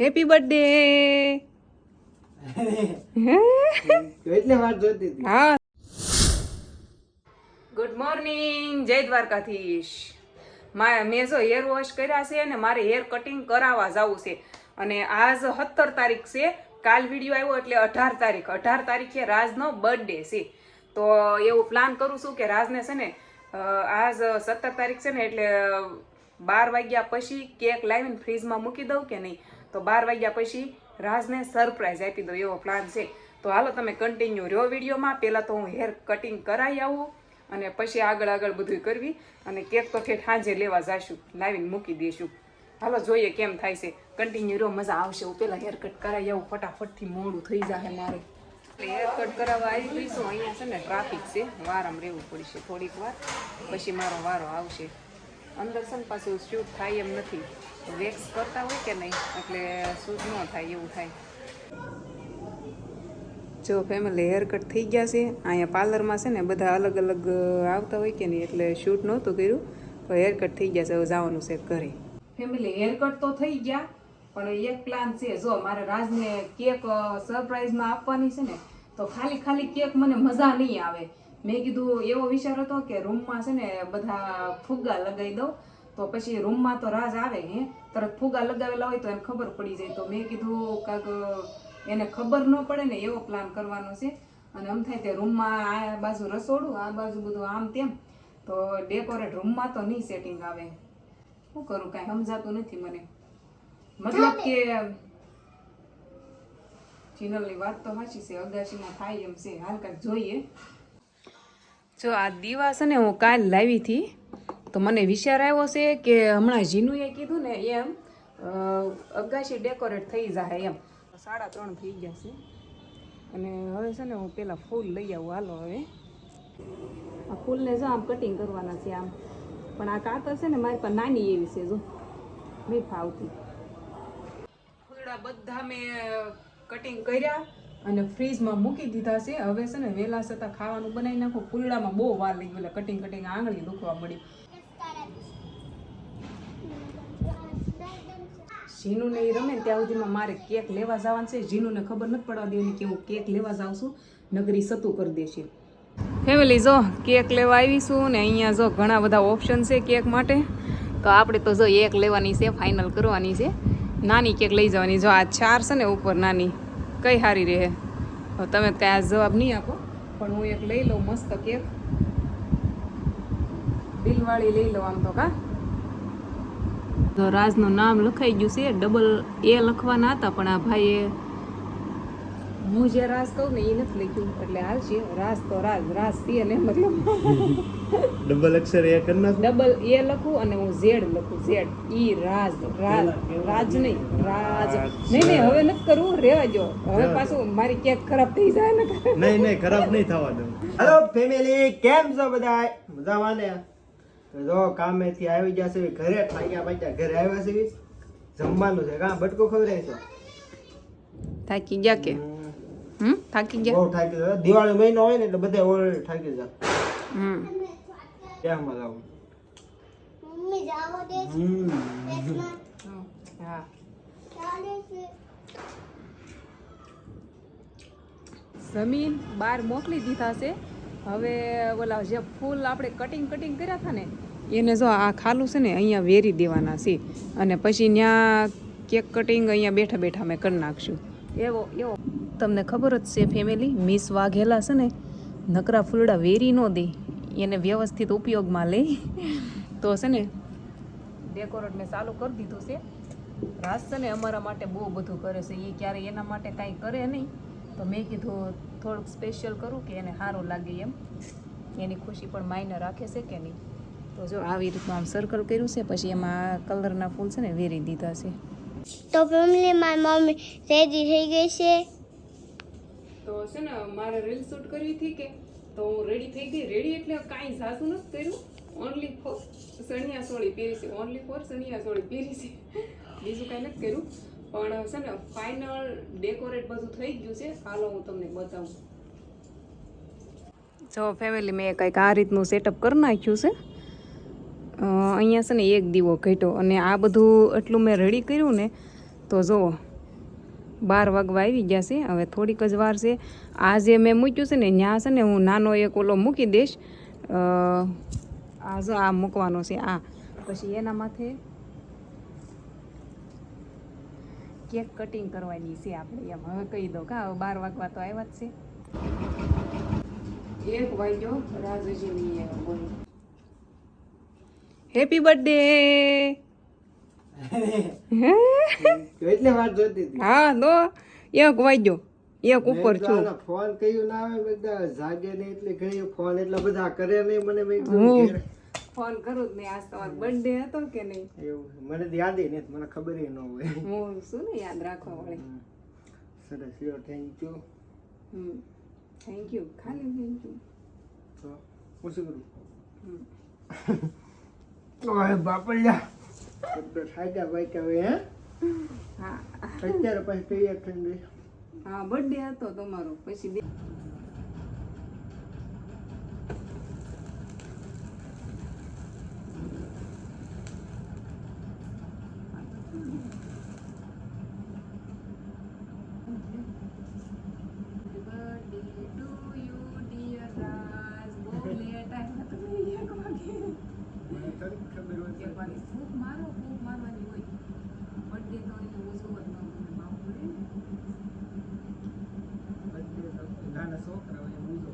Happy birthday હા. Good morning જય દ્વારકાધીશ. મેં જો હેર વોશ કર્યા છે અને મારે હેર કટિંગ કરાવવા જવું છે. અને આજ સત્તર તારીખ છે. કાલ વીડિયો આવ્યો એટલે અઢાર તારીખ. અઢાર તારીખે રાજનો બર્થડે છે. તો એવું પ્લાન કરું છું કે રાજને છે ને આજ સત્તર તારીખ છે ને એટલે બાર વાગ્યા પછી કેક લાવીને ફ્રીજમાં મૂકી દઉં કે નહીં? તો બાર વાગ્યા પછી રાજને સરપ્રાઈઝ આપી દઉં એવો પ્લાન છે. તો હાલો તમે કન્ટિન્યુ રહ્યો વિડીયોમાં. પહેલાં તો હું હેર કટિંગ કરાવી આવું અને પછી આગળ આગળ બધું કરવી અને કેક તો ઠેઠ સાંજે લેવા જઈશું લાવીને મૂકી દઈશું હાલો જોઈએ કેમ થાય છે. કન્ટિન્યુ રહ્યો, મજા આવશે. હું પહેલાં હેર કટ કરાવી આવું, ફટાફટથી મોડું થઈ જાય મારે. હેર કટ કરાવવા આવી જઈશું અહીંયા છે ને ટ્રાફિક છે. વારામાં રહેવું પડશે થોડીક વાર. પછી મારો વારો આવશે. અંદર છે ને પાછું શૂટ થાય એમ નથી. વેક્સ કરતા હોય કે નહીં? એટલે શૂટ ન થાય એવું થાય. જો ફેમિલી હેર કટ થઈ ગયા છે અહીંયા પાર્લરમાં છે ને બધા અલગ અલગ આવતા હોય કે નહીં એટલે શૂટ નહોતું કર્યું તો હેર કટ થઈ ગયા છે હવે જવાનું છે ઘરે. ફેમિલી હેર કટ તો થઈ ગયા પણ એક પ્લાન છે જો મારે રાજને કેક સરપ્રાઈઝમાં આપવાની છે ને તો ખાલી ખાલી કેક મને મજા નહીં આવે. મેં કીધું, એવો વિચાર હતો કે રૂમમાં છે ને બધા ફુગ્ગા લગાવી દઉં. તો પછી રૂમમાં તો રાજ આવે હે, તરત ફુગ્ગા લગાવેલા હોય તો એને ખબર પડી જાય. તો મેં કીધું, કાંક એને ખબર ન પડે ને એવો પ્લાન કરવાનો છે. અને આમ થાય તે રૂમમાં આ બાજુ રસોડું, આ બાજુ બધું આમ તેમ. તો ડેકોરેટ રૂમમાં તો નહીં સેટિંગ આવે. શું કરું, કાંઈ સમજાતું નથી મને. મતલબ કે ચિનલની વાત તો સાચી છે, અગાશીમાં થાય એમ છે. હાલ કાંઈક જોઈએ. જો આ દીવા છે ને હું કાલ લાવી હતી, તો મને વિચાર આવ્યો છે કે હમણાં જીનુએ કીધું ને એમ અગાશી ડેકોરેટ થઈ જાય એમ. સાડા ત્રણ થઈ ગયા છે. અને હવે છે ને હું પેલા ફૂલ લઈ આવું હાલો હવે. આ ફૂલને જો આમ કટિંગ કરવાના છે આમ. પણ આ કાતર છે ને મારી પાસે નાની એવી છે જો. નહીં ફાવતી. ફૂલડા બધા મેં કટિંગ કર્યા. અને ફ્રીજમાં મૂકી દીધા છે. હવે છે ને વહેલા છતાં ખાવાનું બનાવી નાખો. કુલડામાં બહુ વાર લઈ ગયો કટિંગ કટિંગ આંગળી દુખવા મળી જીનુને એ રમે ત્યાં સુધીમાં મારે કેક લેવા જવાનું છે. જીનુને ખબર નથી પડવા દેવાની કે હું કેક લેવા જાઉં છું. નગરી સતું કરી દેશે. ફેમિલી, જો કેક લેવા આવીશું ને અહીંયા જો ઘણા બધા ઓપ્શન છે કેક માટે. તો આપણે તો જો એક લેવાની છે ફાઇનલ કરવાની છે. નાની કેક લઈ જવાની. જો આ ચાર છે ને ઉપર નાની. કઈ સારી રહે? તમે કયા જવાબ નહીં આપો, પણ હું એક લઈ લઉં મસ્ત કેક. બિલવાળી લઈ લઉં આમ તો કા. તો રાજનું નામ લખાઈ ગયું છે ડબલ એ લખવાના હતા, પણ આ ભાઈએ હું જે રાસ કહું ને એ નથી લખ્યું, એટલે હાલ છે, રાજ તો રાજ રાસ છે ને, મતલબ. ડબલ અક્ષર એ કરી નાખો? ડબલ એ લખું અને હું ઝેડ લખું. ઝેડ ઈ રાજ રાજ રાજ નહીં રાજ. નહીં નહીં હવે નથી કરવું રેવા જો હવે પાછું મારી કેક ખરાબ થઈ જાય ને. નહીં નહીં ખરાબ નહીં થવા દઉં. હેલો ફેમિલી કેમ છો બધા મજામાં ને? જો કામેથી આવી ગયા છે ઘરે થાક્યા પાક્યા ઘરે આવ્યા છે. જમવાનું છે કા બટકો ખવડાય છે? થાકી ગયા કે? હમ. થાકી ગયા? બહુ થાકી ગયા. દિવાળી મહિનો હોય ને એટલે બધા ઓલરેડી થાકી જાય હમ. ક્યાં મજા આવું મમ્મી જાવો દે હા. ચાલે છે. જમીન બહાર મોકલી દીધા છે. હવે ઓલા જે ફૂલ આપણે કટિંગ કટિંગ કર્યા હતા ને એને જો આ ખાલું છે ને અહીંયા વેરી દેવાના છે. અને પછી ત્યાં કેક કટિંગ અહીંયા બેઠા બેઠા મેં કરી નાખશું. એવો એવો. તમને ખબર જ છે ફેમિલી મિસ વાઘેલા છે ને નકરા ફૂલડા વેરી ન દે. એને વ્યવસ્થિત ઉપયોગમાં લઈ તો છે ને ડેકોરેટ મેં ચાલુ કરી દીધું છે. રાસ છે ને અમારા માટે બહુ બધું કરે છે. એ ક્યારે એના માટે કાંઈ કરે નહીં. તો મેં કીધું થોડુંક સ્પેશિયલ કરું કે એને સારું લાગે એમ. એની ખુશી પણ માયને રાખે છે કે નહીં. તો જો આવી રીતનું આમ સર્કલ કર્યું છે પછી એમાં કલરના ફૂલ છે ને વેરી દીધા છે. તો ફેમિલી મારી મમ્મી રેડી થઈ ગઈ છે? તો છે ને મારે રીલ શૂટ કરવી હતી કે તો હું રેડી થઈ ગઈ. રેડી એટલે કાંઈ ઝાઝું નથી કર્યું. ઓનલી ફોર સણિયા સોળી પહેરી ઓનલી ફોર સણિયા સોળી પહેરી છે. બીજું કાંઈ નથી કર્યું. પણ છે ને ફાઇનલ ડેકોરેટ બધું થઈ ગયું છે. હાલો હું તમને બતાવું. જો ફેમિલી મેં કંઈક આ રીતનું સેટઅપ કરી નાખ્યું છે. અહીંયા છે ને એક દીવો ઘટ્યો. અને આ બધું એટલું મેં રેડી કર્યું ને, તો જુઓ. બાર વાગવા આવી ગયા છે. હવે થોડીક જ વાર છે. આ જે મેં મૂક્યું છે ને ત્યાં છે ને, હું નાનો એક ઓલો મૂકી દઈશ. આ જો આ મૂકવાનો છે, આ. પછી એના માથે કેક કટિંગ કરવાની છે આપણે એમ. હવે કહી દો કા હવે બાર વાગવા તો આવ્યા જ છે. એક વાગ્યો, રાજુજીની હેપી બર્થડે એટલે વાત જોતી હતી. હા તો એક વાગ્યો. એક ઉપર છું. ફોન કયું ના આવે બધા જાગે ને એટલે ઘણી ફોન એટલા બધા કરે નહીં મને મેં ફોન કરું જ નહીં. આજ તમારો બર્થડે હતો કે નહીં? એવું મને યાદ નહીં મને ખબર ન હોય. હું શું ને યાદ રાખવા વાળી? સરસ યો thank you hmm. Thank you ખાલી થેન્ક યુ તો હું શું કરું? ઓય બાપલ્યા તો પાક્યા હવે હે? હા. અત્યારે પછી તૈયાર થઈને હા બર્થડે હતો તમારો પછી બે મને થોડીક ખબર હોય બધે તો નાના છોકરા હોય એમ ઊંધો.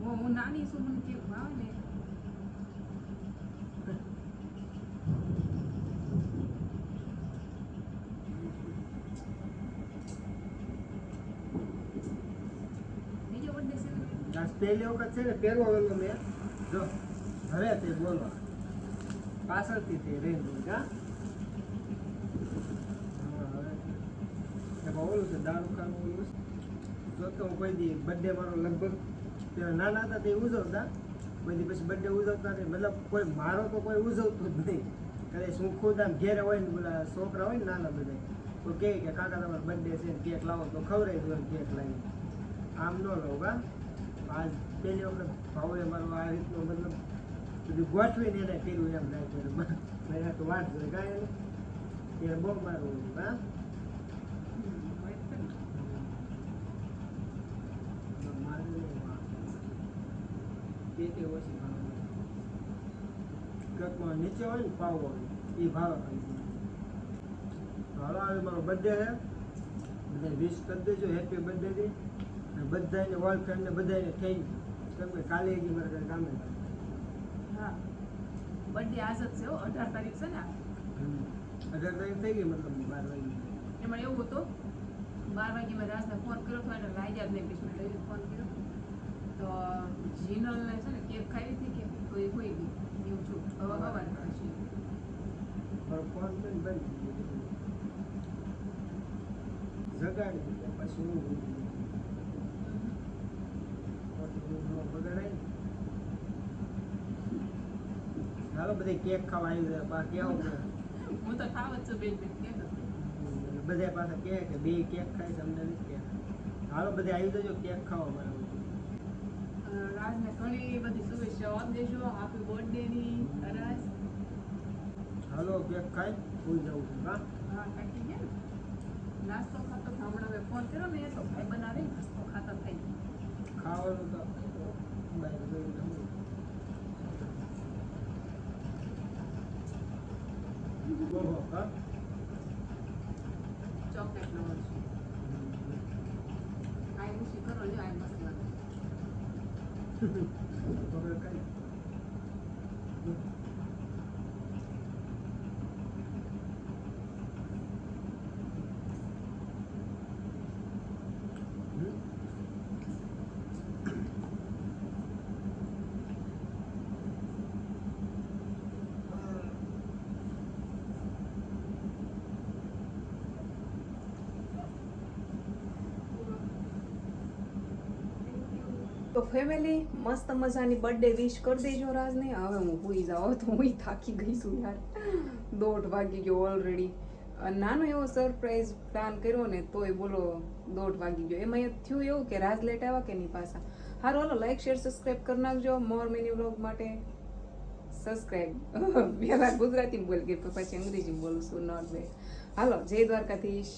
હું નાની છું મને કેક ભાવે ને પહેલી વખત છે ને પહેલો વેલો મેં જો હવે તે બોલો પાછળથી તે રેન હા હા, હવે એમાં ઓલું છે દારૂ ખાનું જો તો હું કોઈ દી બર્થડે મારો લગભગ નાના હતા તે ઉજવતા. પછી પછી બર્થડે ઉજવતા નહીં મતલબ કોઈ, મારો તો કોઈ ઉજવતું જ નહીં. કદાચ હું ખુદ આમ ઘેરે હોય ને બોલા છોકરા હોય ને નાના બધા, તો કહે કે, કાકા, તમારો બર્થડે છે કેક લાવો. તો ખવડાવી દો કેક લાવી આમ ન લઉં કા આજ પહેલી વખત ભાવે મારો આ રીતનો મતલબ બધું ગોઠવીને એને કર્યું એમ નાખ્યું મેં તો વાત જોઈ કાંઈ એને બહુ મારું, હા મારે નહીં વાત. બે ઓછી ભાવે. નીચે હોય ને પાવ હોય એ ભાવે ખાલી હાલો હવે મારો બર્થડે છે. બધા વિશ કરી દેજો હેપી બર્થડે થી. બધાને ઓલ ફ્રેન્ડને બધાને થઈ કેમ કે કાલે હજી મારે કાંઈ કામે હા. બર્થડે આજ જ છે હો અઢાર તારીખ છે ને અઢાર તારીખ થઈ ગઈ મતલબ બાર વાગી એમાં એવું હતું બાર વાગે મેં રાજને ફોન કર્યો હતો એને લાગ્યા જ નહીં પછી મેં ફોન કર્યો. તો જીનલને છે ને કેક ખાવી હતી કે તો એ કોઈ ગઈ એવું છું. હવે મારો ફોન કરીને બંધ જગાડી દીધો. પછી હું ગયો. બગાડાય હાલો બધી કેક ખાવા આવી જાય બા કેવું કે હું તો ખાવ જ છું બેન બેન કેક બધા કે બે કેક ખાય છે અમને નથી કે હાલો બધે આવી જજો કેક ખાવા મારે. રાજને ઘણી બધી શુભેચ્છાઓ આપી દેજો. આપી બર્થડેની રાજ હાલો કેક ખાય ભૂલ જવું છું હા? હા કાકી ગયા ને? નાસ્તો ખાતો હમણાં મેં ફોન કર્યો ને એ તો ભાઈ બનાવે નાસ્તો ખાતા થઈ ખાવાનું તો. ઓહો, હા? Thank you. તો ફેમિલી મસ્ત મજાની બર્થડે વિશ કરી દેજો રાજને. હવે હું હોઈ જાઉં, તો હું થાકી ગઈ છું યાર. દોઢ વાગી ગયો ઓલરેડી નાનો એવો સરપ્રાઈઝ પ્લાન કર્યો ને, તોય બોલો દોઢ વાગી ગયો. એમાં થયું એવું કે રાજ લેટ આવ્યા કે નહીં પાછા? હારો, હલો લાઈક શેર સબસ્ક્રાઈબ કરી નાખજો. મોર મિની વ્લોગ માટે સબસ્ક્રાઈબ પહેલાં ગુજરાતી બોલ કે પછી અંગ્રેજી બોલું છું નોટ બે હાલો, જય દ્વારકાધીશ.